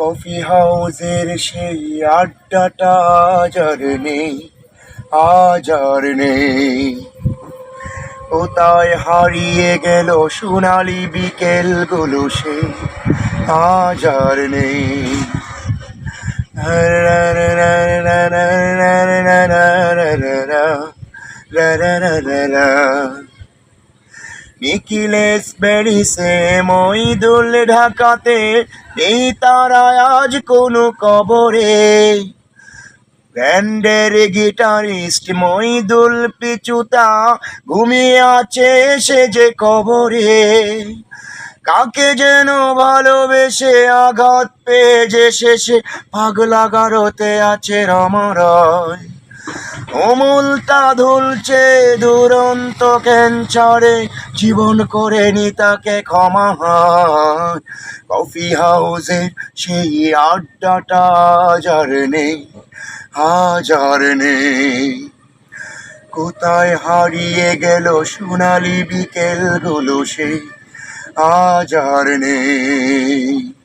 Coffee হাউসের সেই আড্ডাটা আজ আর নেই, আজ আর নেই। কোথায় হারিয়ে গেল সোনালি বিকেলগুলো সে, আজ আর নেই। নিখিলেশ প্যারিসে মইদুল ঢাকাতে নেই তারা আজ কোনো কবরে। ব্যান্ডের গিটারিস্ট মইদুল পিচুতা ঘুমিয়ে আছে সে যে কবরে। কাকে যেন ভালোবেসে আঘাত পেয়ে যে শেষে পাগলা গারতে আছে রমরয়। অমূলতা ধুলছে দুরন্ত ক্যান্সারে জীবন করে নি তাকে ক্ষমা। কফি হাউসের সেই আড্ডাটা আজ আর নেই আজ আর নেই। কোথায় হারিয়ে গেল সোনালি বিকেলগুলো সেই আজ আর নেই।